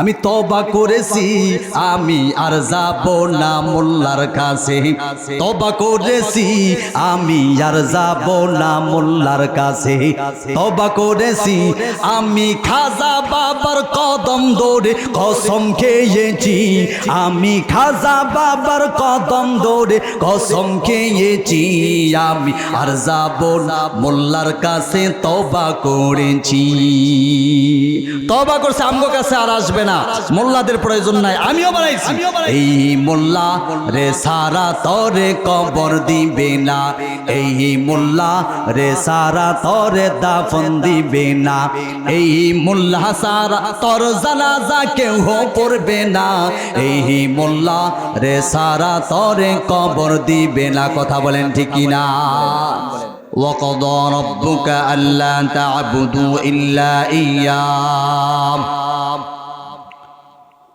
আমি তবা করেছি, আমি আর যাব না মোল্লার কাছে। তবা করেছি, আমি আর যাব না মোল্লার কাছে। তবা করেছি, আমি খাজা বাবার কদম দৌড়ে কসম খেয়েছি। আমি খাজা বাবার কদম দৌড়ে কসম খেয়েছি। আমি আর যাব না মোল্লার কাছে তবা করেছি। তবা করছে, আমগো কাছে আর আসবে না মোল্লাদের প্রয়োজন নাই আমিও বানাইছি এই মোল্লা রে সারা তরে কবর দিবে না এই মোল্লা রে সারা তরে দাফন দিবে না এই মোল্লা সারা তর জানাজা কেউ পড়বে না এই মোল্লা রে সারা তরে কবর দিবে না কথা বলেন ঠিক না وقضى ربك ألا تعبدوا إلا إياه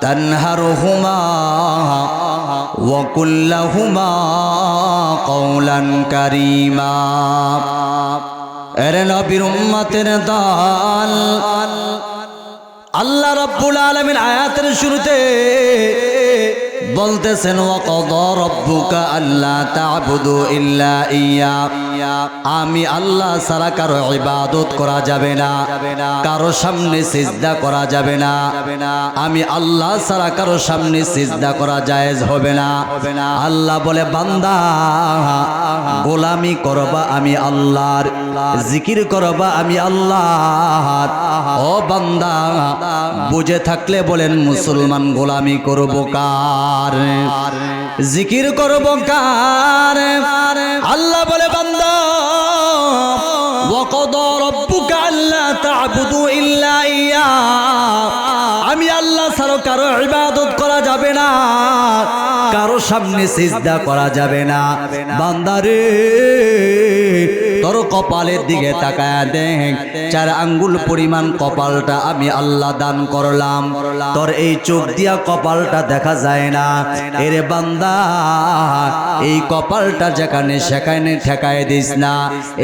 تنهرهما وقل لهما قولا كريما এরে নবীর উম্মতের দল আল্লাহ রাব্বুল আলামিন আয়াতের শুরুতে বলতেছেন আমি আল্লাহ ছাড়া কারও ইবাদত করা যাবে না, কারও সামনে সিজদা করা যাবে না। আমি আল্লাহ ছাড়া কারও সামনে সিজদা করা জায়েজ হবে না। আল্লাহ বলে, বান্দা, গোলামি করবা আমি আল্লাহর, জিকির করবা আমি আল্লাহ ও বান্দা, বুঝে থাকলে বলেন, মুসলমান গোলামি করব কার জিকির করব কার আল্লাহ বলে বান্দা وقضى ربك ألا تعبدوا إلا إياه আমি আল্লাহ ছাড়া কারো ইবাদত করা যাবে না কারও সামনে সিজদা করা যাবে না। বান্দারে তোর কপালের দিকে তাকায় দেখ। চার আঙ্গুল পরিমাণ কপালটা আমি আল্লাহ দান করলাম। তোর এই চোখ দিয়া কপালটা দেখা যায় না। এরে বান্দা, এই কপালটা যেখানে সেখানে ঠেকায় দিস না।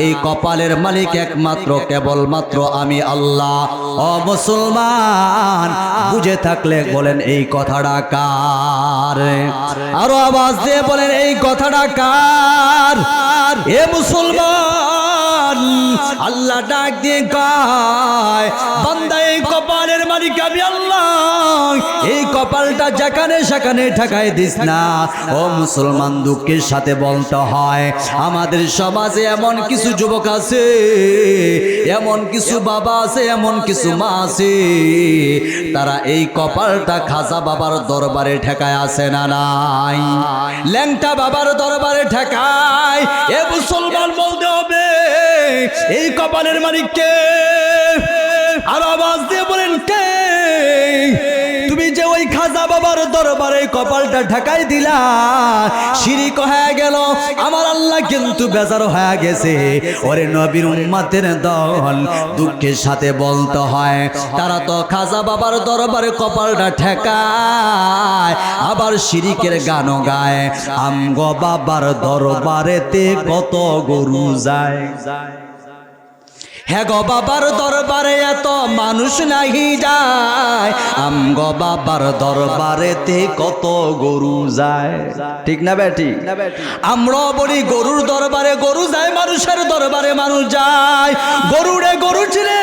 এই কপালের মালিক একমাত্র, কেবলমাত্র আমি আল্লাহ। ও মুসলমান, বুঝে থাকলে বলেন এই কথাটা কার? আরও। আওয়াজ দিয়ে বলেন, এই কথাটা কার? এ মুসলমান, আল্লাহ ডাক দিয়ে গায় বান্দা এই কপালের মালিক, আমি আল্লাহ এই কপালটা যেখানে সেখানে ঠেকায় দিস না। ও মুসলমান, দুঃখের সাথে বলতে হয়। আমাদের সমাজে এমন কিছু যুবক আছে, এমন কিছু বাবা আছে, এমন কিছু মা আছে। তারা এই কপালটা খাজা বাবার দরবারে ঠেকায় আছে না নাই? ল্যাংটা বাবার দরবারে ঠেকায়। এ মুসলমান বলতে হবে, এই কপালের মালিককে। আর আওয়াজ দিয়ে বলেন, কে? যে ওই খাজা বাবার দরবারে কপালটা ঢাকাই দিলা। শিরিক হয়ে গেল। আমার আল্লাহ কিন্তু বেজার হয়ে গেছে। ওরে নবীর উম্মাতের দল দুঃখের সাথে বলতে হয়, তারা তো খাজা বাবার দরবারে কপালটা ঠেকায়, আবার শিরিকের গানও গায়। আমগো বাবার দরবারেতে কত গরু যায় যায়। হ্যাঁ গো বাবার দরবারে এত মানুষ নাহি যায়। আম গো বাবার দরবারেতে কত গরু যায়। ঠিক না বেটি? আমরা বলি গরুর দরবারে গরু যায়, মানুষের দরবারে মানুষ যায়। গরুরে গরু ছিলে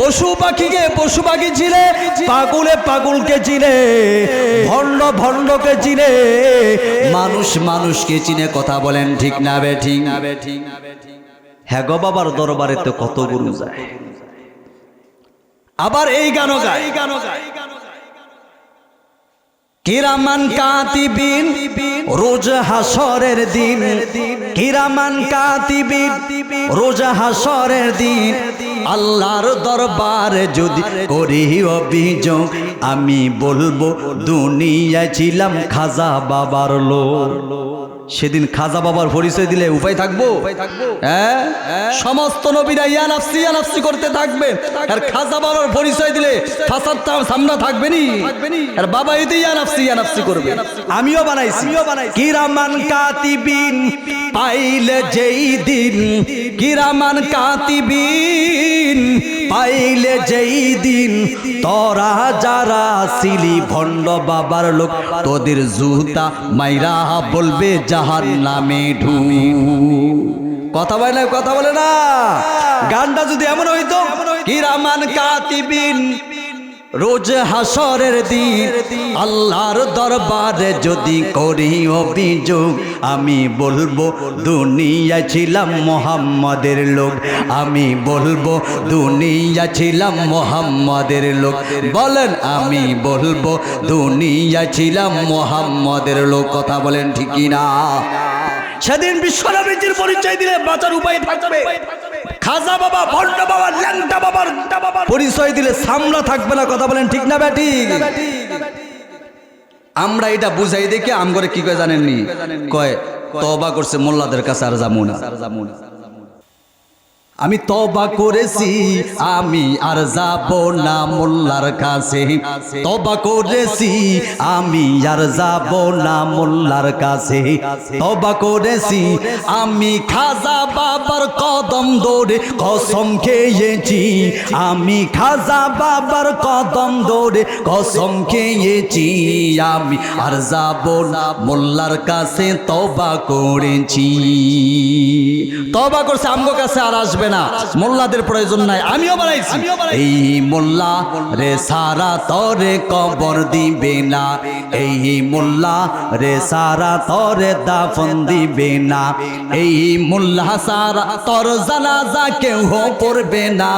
পশু পাখিকে পশু পাখি চিনে, পাগুলে পাগুলকে চিনে, ভণ্ড ভণ্ডকে চিনে। মানুষ মানুষকে চিনে, কথা বলেন ঠিক না বে ঠিক না বে ঠিক হ্যাঁ বাবার দরবারে তো কত গরু যায়। আবার এই গানও গায়। কিরামান কাতিবিন রোজ হাসরের দিন, কিরামান কাতিবিন রোজ হাসরের দিন, আল্লাহর দরবারে যদি করি অভিযোগ, আমি বলব দুনিয়ায় ছিলাম খাজা বাবার লোক। সেদিন খাজা বাবার পরিচয় দিলে উপায় থাকব? হ্যাঁ? সমস্ত নবীরা ইয়া নাফসি করতে থাকবে আর খাজা বাবার পরিচয় দিলে ফাসাদ তার থাকবে নি আর বাবা এতে ইয়া নাফসি করবে। আমিও বানাইছি। আমিও কিরামান কাতিবিন পাইলে যেই দিন কিরামান কাতিবিন পাইলে যেই দিন তোরা যারা সিলি ভণ্ড বাবার লোক তোদের জুতা মাইরা বলবে জাহান নামে ঢু। কথা বলে না, কথা বলে না। গানটা যদি এমন হইতো, কিরামান কাতিবিন রোজ হাসরের দিন। আল্লাহর দরবারে যদি করি অভিযোগ আমি বলব দুনিয়া ছিলাম মোহাম্মদের লোক। আমি বলব দুনিয়া ছিলাম মোহাম্মদের লোক। বলেন, আমি বলব দুনিয়া ছিলাম মোহাম্মদের লোক। কথা বলেন ঠিকই না সেদিন বিশ্বনবীজির পরিচয় দিলে বাঁচার উপায় থাকবে। খাজা বাবা ভণ্ড বাবা ল্যাংটা বাবার পরিচয় দিলে সামলা থাকবে না কথা বলেন ঠিক না ব্যাটি? আমরা এটা বুঝাই দেখি আম করে কি করে জানেননি? কয় তবা করছে মোল্লাদের কাছে আর যাব না। আমি তবা করেছি, আমি আর যাব না মোল্লার কাছে। তবা করেছি, আমি আর যাব না মোল্লার কাছে। তবা করেছি, আমি খাজা বাবার কদম দৌড়ে কসম খেয়েছি। আমি খাজা বাবার কদম দৌড়ে কসম খেয়েছি। আমি আর যাব না মোল্লার কাছে তবা করেছি। তবা করছে আমগো কাছে আর আসবে না। মোল্লাদের প্রয়োজন নাই আমিও বানাইছি। এই মোল্লা রে সারা তরে কবর দিবে না। এই মোল্লা রে সারা তরে দাফন দিবে না। এই মোল্লা সারা তর জানাজা কেউ পড়বে না।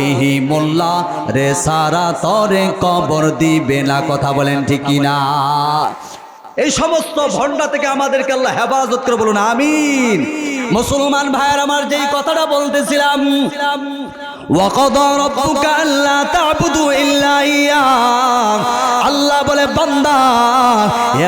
এই মোল্লা রে সারা তরে কবর দিবে না। কথা বলেন ঠিকই না? এই সমস্ত ভণ্ডা থেকে আমাদেরকে আল্লাহ হেফাজত করে বলুন আমিন। মুসলমান ভাইয়ের আমার যেই কথাটা বলতেছিলাম ওয়াকদা আল্লাহ বলে, বান্দা,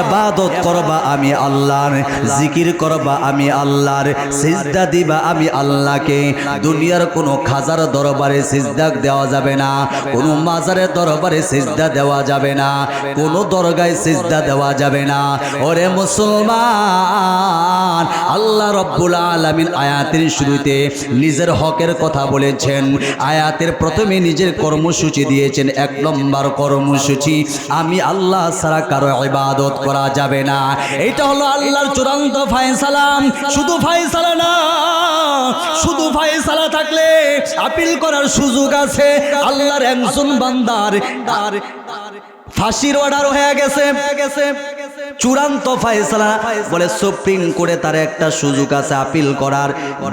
ইবাদত করবা আমি আল্লাহর, জিকির করবা আমি আল্লাহর, সিজদা দিবা আমি আল্লাহকে। দুনিয়ার কোনো খাজার দরবারে সিজদা দেওয়া যাবে না, কোনো মাজারের দরবারে সিজদা দেওয়া যাবে না, কোনো দরগায় সিজদা দেওয়া যাবে না। ওরে মুসলমান, আল্লাহ রব্বুল আলামিন আয়াতির শুরুতে নিজের হকের কথা বলেছেন আয়াতের প্রথমে নিজের কর্মসূচি দিয়েছেন, এক নম্বর কর্মসূচি, আমি আল্লাহ ছাড়া কারও ইবাদত করা যাবে না। এটা হলো আল্লাহর চূড়ান্ত ফায়সালাম শুধু ফায়সালা না, শুধু ফায়সালা থাকলে আপিল করার সুযোগ আছে। আল্লাহর একজন বান্দার তার ফাঁসির অর্ডার হয়ে গেছে গেছে। চূড়ান্ত ফায়সালা বলে সুপ্রিম কোর্টে তার একটা সুযোগ আছে আপিল করার।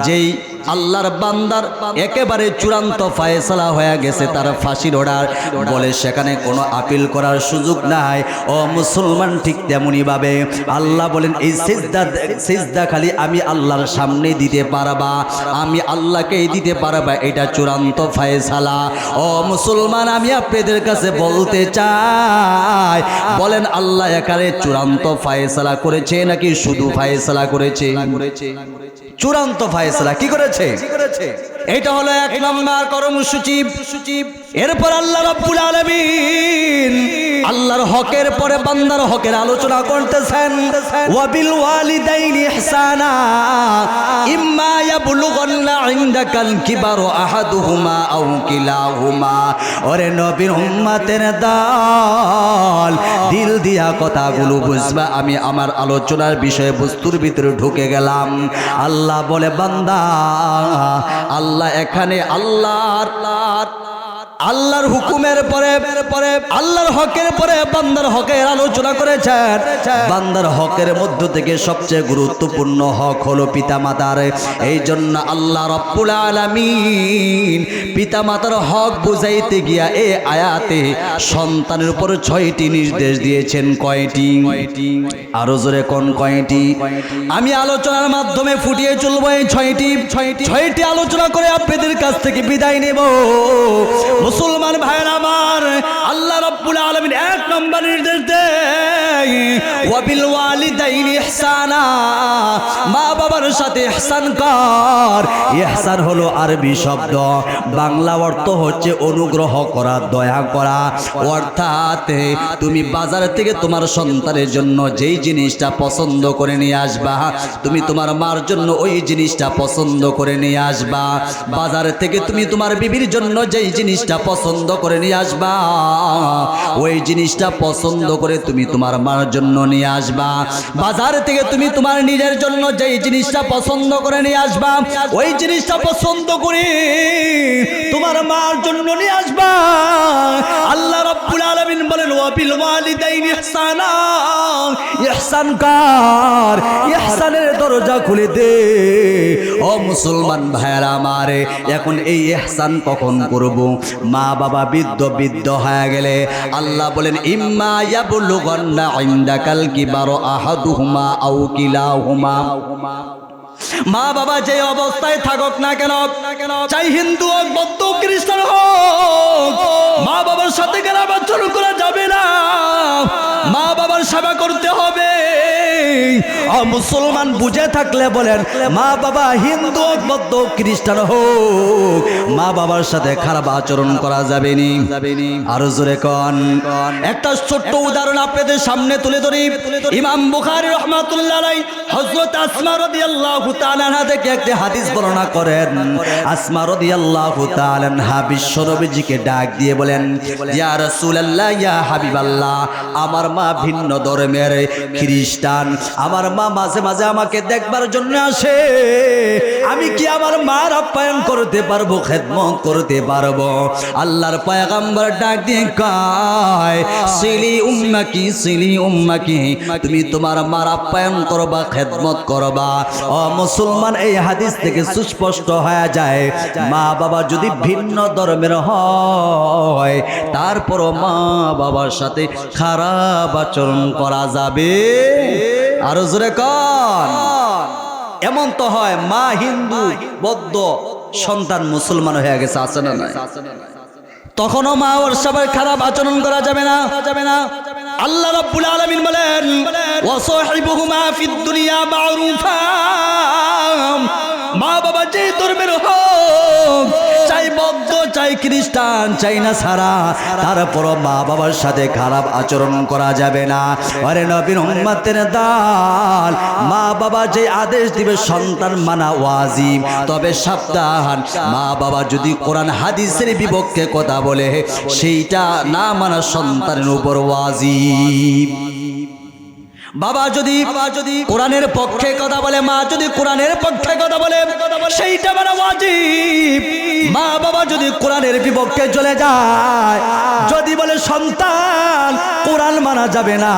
যেই আল্লাহর বান্দার একেবারে চূড়ান্ত ফায়সালা হয়ে গেছে তার ফাঁসির অর্ডার। বলে সেখানে কোনো আপিল করার সুযোগ নাই। ও মুসলমান ঠিক তেমনই ভাবে আল্লাহ বলেন, এই সিজদা সিজদা খালি আমি আল্লাহর সামনে দিতে পারবা। আমি আল্লাহকেই দিতে পারবা। এটা চূড়ান্ত ফায়সালা। ও মুসলমান, আমি আপনাদের কাছে বলতে চাই, বলেন, আল্লাহ একারে চূড়ান্ত ফায়সালা করেছে নাকি শুধু ফায়সালা করেছে? চূড়ান্ত ফায়সলা। কি করেছে? এটা হলো এক নম্বর কর্মসূচি। এরপর আল্লাহ রব্বুল আলামিন আল্লাহর হকের পরে বান্দার হকের আলোচনা করতেছেন। ওয়াবিল ওয়ালিদাইনি ইহসানা, ইম্মা ইয়াবলুগান্না ইনদাকাল কিবারু আহাদুহুমা আও কিলাহুমা। ওরে নবীর উম্মতের দল, দিল দিয়া কথাগুলো বুঝবা, আমি আমার আলোচনার বিষয়ে বস্তুর ভিতরে ঢুকে গেলাম। আল্লাহ বলে, বান্দা, আল্লাহ এখানে আল্লাহ আল্লাহর হুকুমের পরে পরে আল্লাহর হকের পরে বান্দার হকের আলোচনা করেছেন। বান্দার হকের মধ্য থেকে সবচেয়ে গুরুত্বপূর্ণ হক হলো পিতামাতার। এই জন্য আল্লাহ রব্বুল আলামিন পিতামাতার হক বুঝাইতে গিয়া এ আয়াতে সন্তানের উপর ছয়টি নির্দেশ দিয়েছেন। কয়টি? আরও জোরে কোন কয়টি? আমি আলোচনার মাধ্যমে ফুটিয়ে চলবো এই ছয়টি ছয়টি। ছয়টি আলোচনা করে আপনাদের কাছ থেকে বিদায় নেব। মুসলমান ভাইয়ের আমার আল্লাহ রব্বুল আলমিন এক নম্বর নির্দেশ দেয় ওয়াবিল ওয়ালিদাইনি ইহসানা মা বাবার সাথে ইহসান কর। ইহসান হলো আরবি শব্দ। বাংলা অর্থ হচ্ছে অনুগ্রহ করা, দয়া করা। অর্থাৎ তুমি বাজার থেকে তোমার সন্তানের জন্য যেই জিনিসটা পছন্দ করে নিয়ে আসবা, তুমি তোমার মার জন্য ওই জিনিসটা পছন্দ করে নিয়ে আসবা। বাজার থেকে তুমি তোমার বিবির জন্য যেই জিনিসটা পছন্দ করে নিয়ে আসবা, ওই জিনিসটা পছন্দ করে তুমি তোমার মার জন্য নিয়ে আসবা। বাজার থেকে তুমি তোমার নিজের জন্য যেই জিনিসটা পছন্দ করে নিয়ে আসবা, ওই জিনিসটা পছন্দ করে তোমার মার জন্য নিয়ে আসবা। আল্লাহ রাব্বুল আলামিন বলেন ওয়াবিল ওয়ালিদাইনি ইহসানা। ইহসান কর? ইহসানের দরজা খুলে দে। ও মুসলমান ভাইয়ারা আমারে, এখন এই ইহসান কখন করব? মা বাবা বৃদ্ধ বৃদ্ধ হয়ে গেলে আল্লাহ বলেন, ইম্মা ইয়াবলুগান্না ইনদাকাল কিবারু আহাদুহুমা আও কিলাহুমা? মা বাবা যে অবস্থায় থাকুক না কেন, চাই হিন্দু হোক, বৌদ্ধ খ্রিস্টান হোক, মা বাবার সাথে গেলে আচরণ করা যাবে না। মা বাবার সেবা করতে হবে। মুসলমান বুঝে থাকলে বলেন, মা বাবা হিন্দু হোক, বৌদ্ধ খ্রিস্টান হোক মা বাবার সাথে খারাপ আচরণ করা যাবে নি আরও জোরে কন। একটা ছোট্ট উদাহরণ আপনাদের সামনে তুলে ধরি। ইমাম বুখারী রহমাতুল্লাহ হযরত আসমা রাদিয়াল্লাহু তাআলা থেকে একটি হাদিস বর্ণনা করেন। আসমা রাদিয়াল্লাহু তাআলা আনহা বিশ্বনবীজিকে ডাক দিয়ে বলেন ইয়া রাসূলুল্লাহ ইয়া হাবিবাল্লাহ আমার মা ভিন্ন ধর্মের খ্রিস্টান। আমার মা মাঝে মাঝে আমাকে দেখবার জন্য আসে। আমি কি আমার মার আপ্যায়ন করতে পারব? খেদমত করতে পারব। আল্লাহর পয়গাম্বর ডাক দিয়ে কয়, সিলি উম্মাকি সিলি উম্মাকি তুমি তোমার মার আপ্যায়ন করবা, খেদমত করবা। ও মুসলমান, এই হাদিস থেকে সুস্পষ্ট হয়ে যায়, মা বাবা যদি ভিন্ন ধর্মের হয়, তারপরও মা বাবার সাথে খারাপ আচরণ করা যাবে। আরও জোরে কন। এমন তো হয়, মা হিন্দু, বৌদ্ধ সন্তান মুসলমান হয়ে গেছে, আছে না নাই? তখনও মা ওর সবাই খারাপ আচরণ করা যাবে না। যাবে না আল্লাহ রাব্বুল আলামিন বলেন ওয়াসাহিবুহুমা ফিদ দুনিয়া মারুফা মা বাবা যে ধর্মের হোক চাই খ্রিস্টান, চাই না সারা তারপর মা বাবার সাথে খারাপ আচরণ করা যাবে না। আরে নবীন উম্মাতের দাল মা বাবা যে আদেশ দিবে সন্তান মানা ওয়াজিব। তবে সাবধান মা বাবা যদি কোরআন হাদিসের বিপক্ষে কথা বলে, সেইটা না মানা সন্তানের উপর ওয়াজিব। বাবা যদি যদি কোরআনের পক্ষে কথা বলে মা যদি কোরআনের পক্ষে কথা বলে সেইটা মানে ওয়াজিব। মা বাবা যদি কোরআনের বিপক্ষে চলে যায় যদি বলে সন্তান কোরআন মানা যাবে না।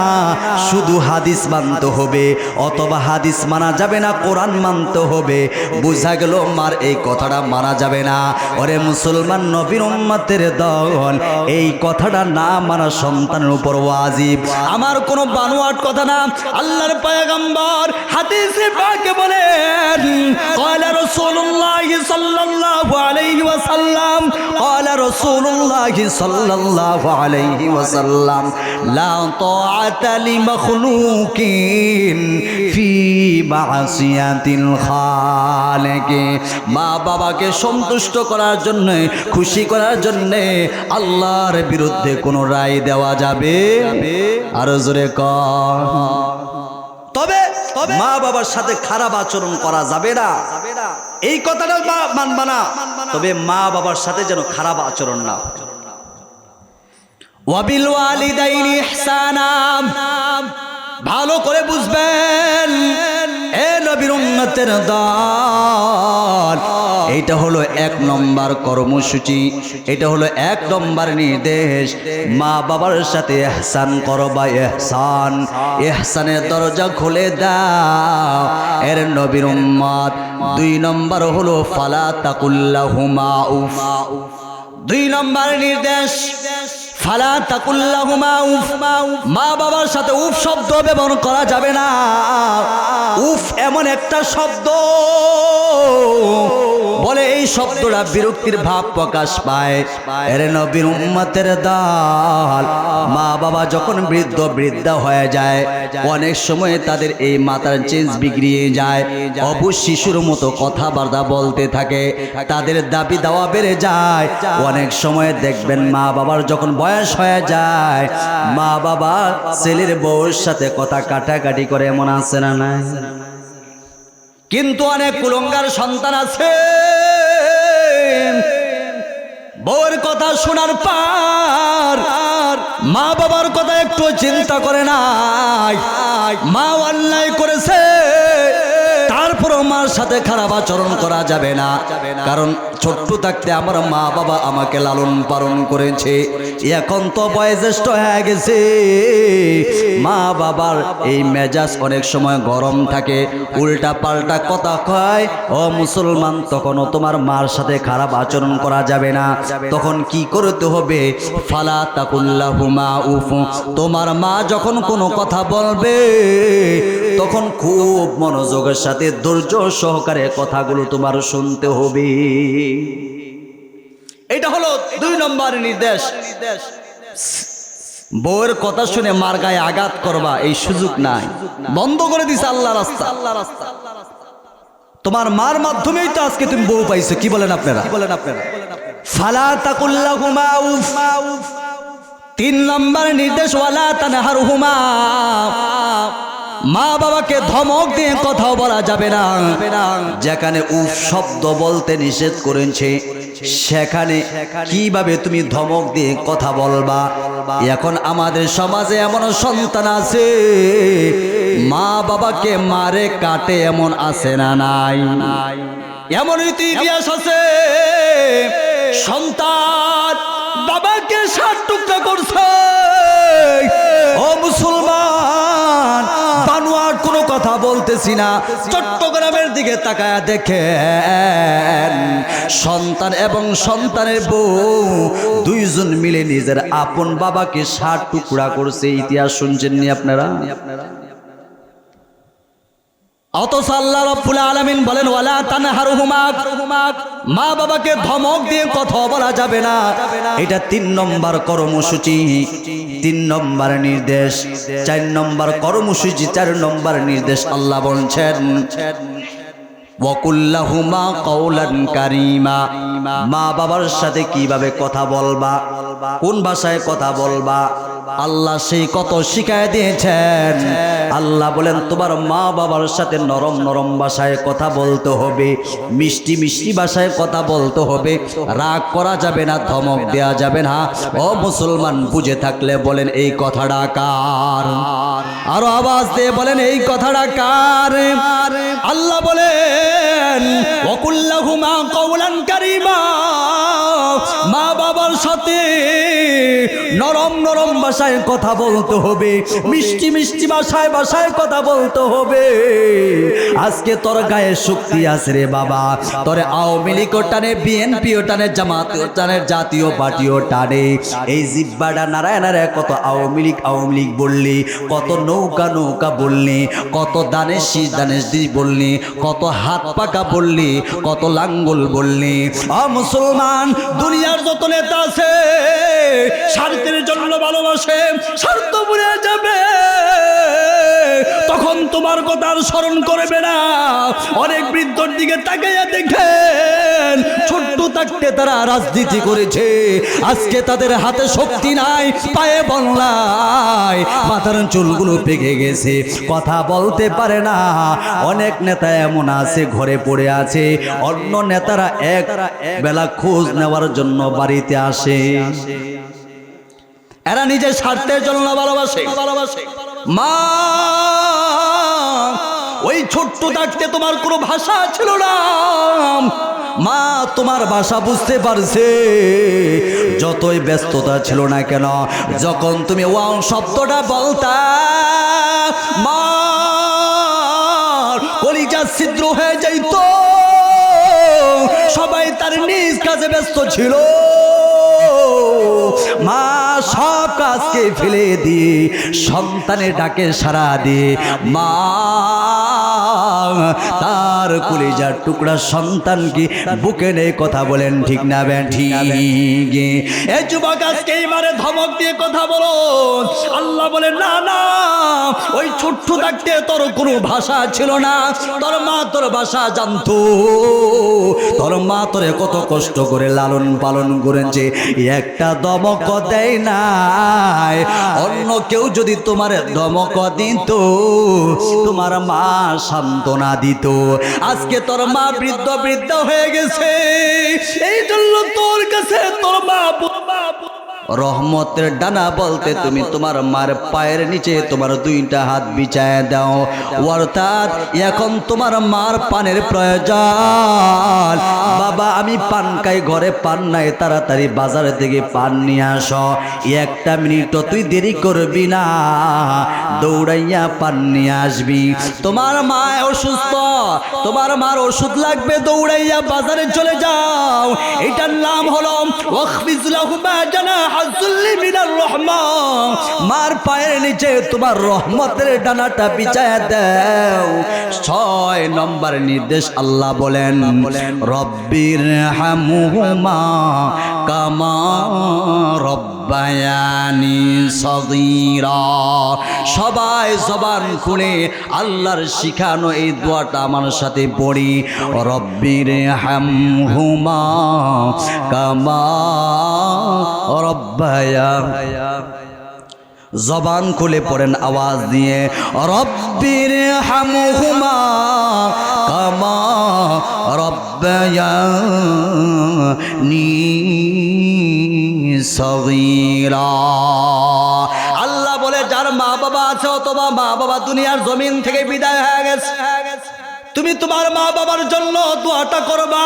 শুধু হাদিস মানতে হবে, অথবা হাদিস মানা যাবে না, কোরআন মানতে হবে। বুঝা গেল, মার এই কথাটা মানা যাবে না। ওরে মুসলমান নবীর উম্মাতের দল, এই কথাটা না মানা সন্তানের উপর ওয়াজিব। আমার কোনো বানোয়াট কথা না, আল্লাহর পায়গাম্বার হাদিসে পাকে বলেন, কয়লা রসুল্লাহ সাল্লাল্লাহু আলাইহি ওয়াসাল্লাম, কয়লা রসুল্লাহ সাল্লাল্লাহু আলাইহি ওয়াসাল্লাম। صلى الله عليه وسلم لا طاعة لمخلوق في معصية الخالق মা বাবাকে সন্তুষ্ট করার জন্য খুশি করার জন্য আল্লাহর বিরুদ্ধে কোনো রায় দেওয়া যাবে আরো জোরে কর তবে মা বাবার সাথে খারাপ আচরণ করা যাবে না এই কথাটা মা- মানবা না তবে মা বাবার সাথে যেন খারাপ আচরণ না হয়। ওয়াবিল ভালো করে বুঝবেন, এ নবীর উম্মতের দল। এটা হলো এক নম্বর কর্মসূচি, এটা হলো এক নম্বর নির্দেশ। মা বাবার সাথে এহসান করো বা এহসান এহসানের দরজা খুলে দাও। এর নবীর উম্মত। দুই নম্বর হলো ফালা তাকুল্লাহুমা উফ। দুই নম্বর নির্দেশ ফালা তাকুল্লাহুমা উফ। মা বাবার সাথে উফ শব্দ ব্যবহার করা যাবে না। উফ এমন একটা শব্দ। বলে এই শব্দটা বিরক্তির ভাব প্রকাশ পায়। মা বাবা যখন বৃদ্ধ, বৃদ্ধা হয়ে যায়, অনেক সময় তাদের এই মাথার চেঞ্জ বিগড়িয়ে যায়। শিশুর মতো কথাবার্তা বলতে থাকে। তাদের দাবি দাওয়া বেড়ে যায়। অনেক সময় দেখবেন মা বাবার যখন বয়স হয়ে যায়, মা বাবা ছেলের বউর সাথে কথা কাটাকাটি করে এমন আছে না নাই? কিন্তু অনেক কুলঙ্গার সন্তান আছে। বউয়ের কথা শোনার পার মা বাবার কথা একটু চিন্তা করে নাই। মা অন্যায় করেছে, তারপরও মার সাথে খারাপ আচরণ করা যাবে না। কারণ ছোট্ট থাকতে আমার মা বাবা আমাকে লালন পালন করেছে। এখন তো বয়োজ্যেষ্ঠ হয়ে গেছে। মা বাবার এই মেজাজ অনেক সময় গরম থাকে, উল্টা পাল্টা কথা কয়। ও মুসলমান, তখনও তোমার মার সাথে খারাপ আচরণ করা যাবে না। তখন কি করতে হবে? ফালা তাকুল্লাহুমা উফ। তোমার মা যখন কোনো কথা বলবে, তখন খুব মনোযোগের সাথে ধৈর্য সহকারে কথাগুলো তোমার শুনতে হবে। এটা হলো দুই নম্বর নির্দেশ। বউয়ের কথা শুনে মার গায়ে আঘাত করবা, এই সুযোগ নাই। বন্ধ করে দিছে আল্লাহ রাস্তা। আল্লাহ রাস্তা তোমার মার মাধ্যমেই তো আজকে তুমি বউ পাইছো, কি বলেন আপনারা বলেন আপনারা? ফালা তাকুল্লাহুমা উফ। তিন নম্বর নির্দেশ, ওয়ালা তানহারহুমা। মা বাবাকে ধমক দিয়ে কথাও বলা যাবে না। যেখানে উফ শব্দ বলতে নিষেধ করেছে, সেখানে কীভাবে তুমি ধমক দিয়ে কথা বলবা? এখন আমাদের সমাজে এমন সন্তান আছে মা বাবাকে মারে কাটে এমন আছে না নাই? এমন ইতিহাস আছে, সন্তান বাবাকে ষাট টুকরা করছে। ও মুসলমান বলতেছি না। চট্টগ্রামের দিকে তাকায়া দেখেন, সন্তান এবং সন্তানের বউ দুইজন মিলে নিজের আপন বাবাকে সার টুকরা করছে। ইতিহাস শুনছেন নি আপনারা? আলামিন বলেন, ওয়ালা মা বাবাকে ধমক দিয়ে কথা বলা যাবে না। এটা তিন নম্বর তিন নম্বর নির্দেশ, চার নম্বর কর্মসূচি, চার নম্বর নির্দেশ আল্লাহ বলছেন। ওয়াকুল্লাহুমা কৌলান কারিমা। মা বাবার সাথে কীভাবে কথা বলবা? কোন ভাষায় কথা বলবা? আল্লাহ সেই কত শিখায় দিয়েছেন। আল্লাহ বলেন, তোমার মা বাবার সাথে নরম নরম ভাষায় কথা বলতে হবে, মিষ্টি মিষ্টি ভাষায় কথা বলতে হবে। রাগ করা যাবে না, ধমক দেয়া যাবে না। ও মুসলমান, বুঝে থাকলে বলেন, এই কথাটা কার? আরও আওয়াজ দিয়ে বলেন, এই কথাটা কার? আল্লাহ বলেন ওকুল্লাহুমা কওলান কারিমা। মা বাবার সাথে নরম নরম ভাষায় কথা বলতে হবে। মিষ্টি মিষ্টি ভাষায় ভাষায় কথা বলতে হবে। আজকে তোর গায়ে শক্তি আছে রে বাবা। তোর আওয়ামী লীগ টানে বিএনপি টানে জামাত টানে, জাতীয় পার্টিও টানে। এই জিব্বাটা নারায়ণারে কত আওয়ামী লীগ আওয়ামী লীগ বললি, কত নৌকা নৌকা বললি, কত দানেশ শীষ দানেশ দি বললি, কত হাত পাকা বললি, কত লাঙ্গল বললি। আ মুসলমান, দুনিয়ার যত নেতা আছে স্বার্থের জন্য ভালোবাসে স্বার্থ ভুলে যাবে। তখন তোমার কথা আর স্মরণ করবে না। অনেক বৃদ্ধর দিকে তাকাইয়া দেখেন, ছোট্ট থাকতে তারা রাজনীতি করেছে। আজকে তাদের হাতে শক্তি নাই, পায়ে বললাই মাথার চুলগুলো পেকে গেছে, কথা বলতে পারে না। অনেক নেতা এমন আছে, ঘরে পড়ে আছে। অন্য নেতারা এক বেলা খোঁজ নেওয়ার জন্য বাড়িতে আসে। এরা নিজের স্বার্থের জন্য ভালোবাসে ভালোবাসে। মা, ওই ছোট্ট থাকতে তোমার কোনো ভাষা ছিল না। মা, তোমার ভাষা বুঝতে পারছে। যতই ব্যস্ততা ছিল না কেন, যখন তুমি ওয়াও শব্দটা বলতা, মা, কলিজা ছিদ্র হয়ে যাইতো। সবাই তার নিজ কাজে ব্যস্ত ছিল। ফেলে দিয়ে সন্তানের ডাকে সারা দিয়ে মা তার কলিজার টুকরা সন্তানকে বুকে নেই কথা বলেন ঠিক না বেন ঠিক এই যুবক আজকে এবারে ধমক দিয়ে কথা বলো। আল্লাহ বলে, না না, ওই ছোট্ট থাকতে তোর কোনো ভাষা ছিল না। তোর মা তোর ভাষা জানতো। তোর মা তোরে কত কষ্ট করে লালন পালন করেছে। একটা দমক দেয় নাই। অন্য কেউ যদি তোমার দমক দিত, তোমার মা সান্ত্বনা দিত। আজকে তোর মা বৃদ্ধ বৃদ্ধ হয়ে গেছে। এই জন্য তোর কাছে তোর মা রহমতের ডানা বলতে তুমি তোমার মার পায়ের নিচে তোমার দুইটা হাত বিছায় দাও। অর্থাৎ এখন তোমার মার পানের প্রয়োজন। বাবা, আমি পান খাই, ঘরে পান নাই, তাড়াতাড়ি বাজার থেকে পান নিয়ে আস। একটা মিনিটও তুই দেরি করবি না। দৌড়াইয়া পান নিয়ে আসবি। তোমার মা অসুস্থ, তোমার মার ওষুধ লাগবে, দৌড়াইয়া বাজারে চলে যাও। এটার নাম হলো রহমান মার পায়ের নিচে তোমার রহমতের ডানাটা বিছায়া দেও। ছয় নম্বর নির্দেশ আল্লাহ বলেন, রব্বির হামুহুমা কামা রব্বায়ানি সগীরা। সবাই জবান খুলে আল্লাহর শিখানো এই দোয়াটা আমার সাথে পড়ি। রব্বির হামহুমা কামা রব্বায়া। জবান খুলে পড়েন আওয়াজ দিয়ে। রব্বির হামহুমা কামা রব্বায়ানি আল্লাহ বলে, যার মা বাবা আছে অথবা মা বাবা দুনিয়ার জমিন থেকে বিদায় হয়ে গেছে। তুমি তোমার মা বাবার জন্য দোয়াটা করবা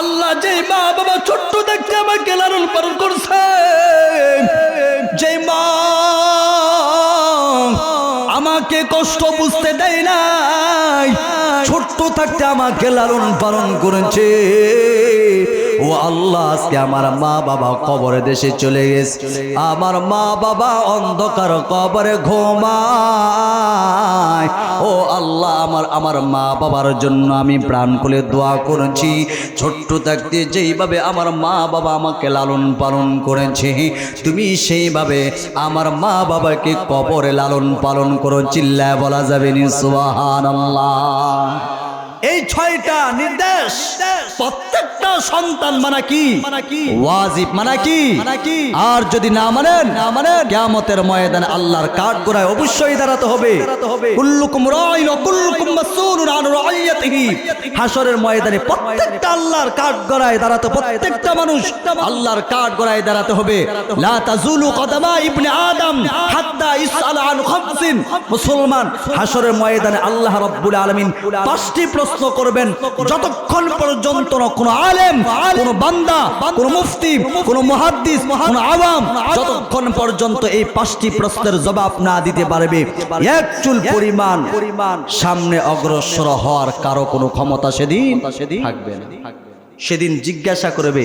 আল্লাহ যে মা বাবা ছোট্ট দেখতে আমাকে লালন পালন করছে যে মা আমাকে কষ্ট বুঝতে দেয় নাই, ছোট্ট থাকতে আমাকে লালন পালন করেছে। ও আল্লাহ আজকে আমার মা বাবা কবরে দেশে চলে গেছে। আমার মা বাবা অন্ধকার কবরে ঘুমায়। ও আল্লাহ আমার আমার মা বাবার জন্য আমি প্রাণ খুলে দোয়া করেছি। ছোট্ট থাকতে যেইভাবে আমার মা বাবা আমাকে লালন পালন করেছে তুমি সেইভাবে আমার মা বাবাকে কবরে লালন পালন করো চিল্লায় বলা যাবে নি সুবাহান এই ছয়টা নির্দেশ প্রত্যেকটা সন্তান মানা কি? ওয়াজিব মানা কি? আর যদি না মানেন না মানেন কিয়ামতের ময়দানে আল্লাহর কাঠ গোড়ায় অবশ্যই দাঁড়াতে হবে। কুল্লুকুম রাইন কুল্লুকুম মাসউলুন আন রাইয়াতিহি। হাশরের ময়দানে প্রত্যেকটা আল্লাহর কাঠ গোড়ায় দাঁড়াতে প্রত্যেকটা মানুষ আল্লাহর কাঠ গোড়ায় দাঁড়াতে হবে। লা তাজুলু কদামা ইবনে আদম হাত্তা ইসআল আন খামসিন। মুসলমান হাশরের ময়দানে আল্লাহ রাব্বুল আলামিন। পাঁচটি প্রশ্ন করবেন। যতক্ষণ পর্যন্ত না কোনো আলেম, কোনো বান্দা, কোনো মুফতি, কোনো মুহাদ্দিস, কোনো আওয়াম, যতক্ষণ পর্যন্ত এই পাঁচটি প্রশ্নের জবাব না দিতে পারবে, এক চুল পরিমাণ সামনে অগ্রসর হওয়ার কারও কোনো ক্ষমতা সেদিন থাকবে না। সেদিন জিজ্ঞাসা করবে,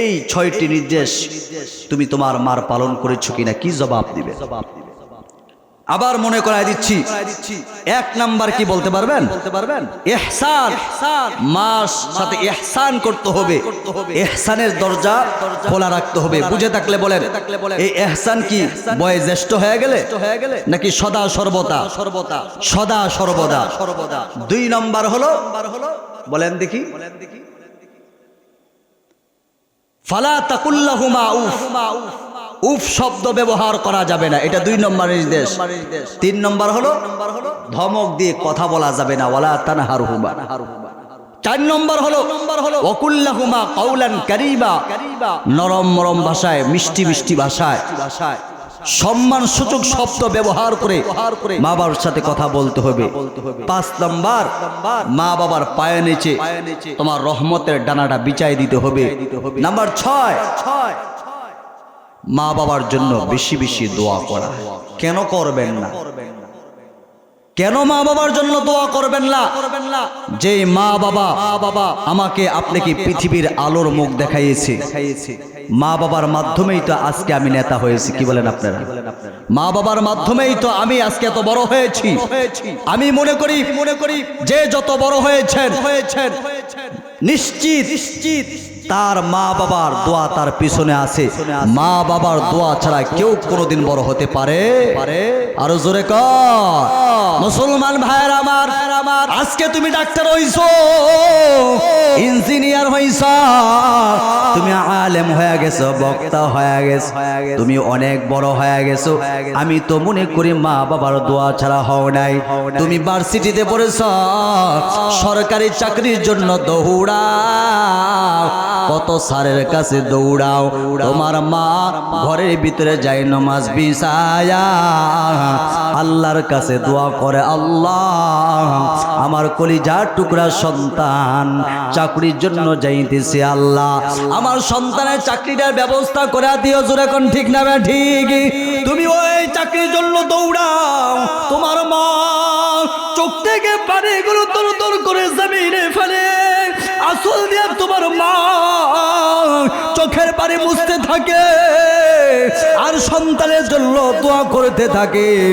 এই ছয়টি নির্দেশ তুমি তোমার মার পালন করেছ কিনা? কি জবাব দিবে জবাব দিবে? আবার মনে করাই দিচ্ছি এক নাম্বার কি বলতে পারবেন? বলতে পারবেন। এহসান মাস সাথে এহসান করতে হবে। এহসানের দরজা খোলা রাখতে হবে। বুঝে থাকলে বলেন এই এহসান কি বয় জ্যেষ্ঠ হয়ে গেলে? হয়ে গেলে? নাকি সদা সর্বদা? সর্বদা। সদা সর্বদা। সর্বদা। দুই নম্বর হলো বলেন দেখি। বলেন দেখি। ফালা তাকুল্লাহুমা উফ। উফ শব্দ ব্যবহার করা যাবে না। এটা দুই নম্বর নির্দেশ। তিন নম্বর হলো, ধমক দিয়ে কথা বলা যাবে না। ওয়ালা তানহার হুমা চার নম্বর হলো নম্বর হলো অকুল্লাহুমা কৌলান কারিবা। নরম নরম ভাষায়, মিষ্টি মিষ্টি ভাষায়। ভাষায় সম্মান সূচক শব্দ ব্যবহার করে মা বাবার সাথে কথা বলতে হবে। পাঁচ নাম্বার মা বাবার পায়ে নিচে তোমার রহমতের ডানাটা বিছাই দিতে হবে। নাম্বার ছয় ছয় মা বাবার জন্য বেশি বেশি দোয়া করা। কেন করবেন না? কেন মা বাবার জন্য দোয়া করবেন না? যে মা বাবা বাবা আমাকে আপনাকে পৃথিবীর আলোর মুখ দেখাইয়েছে? মা বাবার মাধ্যমেই তো আজকে আমি নেতা হয়েছি, কি বলেন আপনারা? মা বাবার মাধ্যমেই তো আমি আজকে এত বড় হয়েছি। আমি মনে করি মনে করি যে যত বড় হয়েছেন হয়েছেন নিশ্চিত নিশ্চিত তার মা বাবার দোয়া তার পিছনে আছে। মা বাবার দোয়া ছাড়া কেউ কোনোদিন বড় হতে পারে? আরও জোরে মুসলমান ভাইয়ের আমার, আজকে তুমি ডাক্তার হইছো, ইঞ্জিনিয়ার হইছ, তুমি আলেম হয়ে গেছো, বক্তা হয়ে গেছো, তুমি অনেক বড় হয়ে গেছো। আমি তো মনে করি মা বাবার দোয়া ছাড়া হও নাই। তুমি ভার্সিটিতে পড়েছ, সরকারি চাকরির জন্য দৌড়াও। কত স্যারের কাছে দৌড়াও। তোমার মা ঘরের ভিতরে যাই নমাজ বিছায়া আল্লাহর কাছে দোয়া করে আল্লাহ, আমার কলিজার টুকরা সন্তান চাকরির জন্য যাইতেছে আল্লাহ। আমার সন্তানের চাকরিটার ব্যবস্থা করে দিও জোরে কোন ঠিক না ঠিক? তুমি ওই চাকরির জন্য দৌড়াও। তোমার মা চোখ থেকে পানিগুলো তর তর করে জমিনে ফেলে আসল দিয়ে তোমার মা চোখের পানি মুছতে থাকে আর সন্তানের জন্য দোয়া করতে থাকে।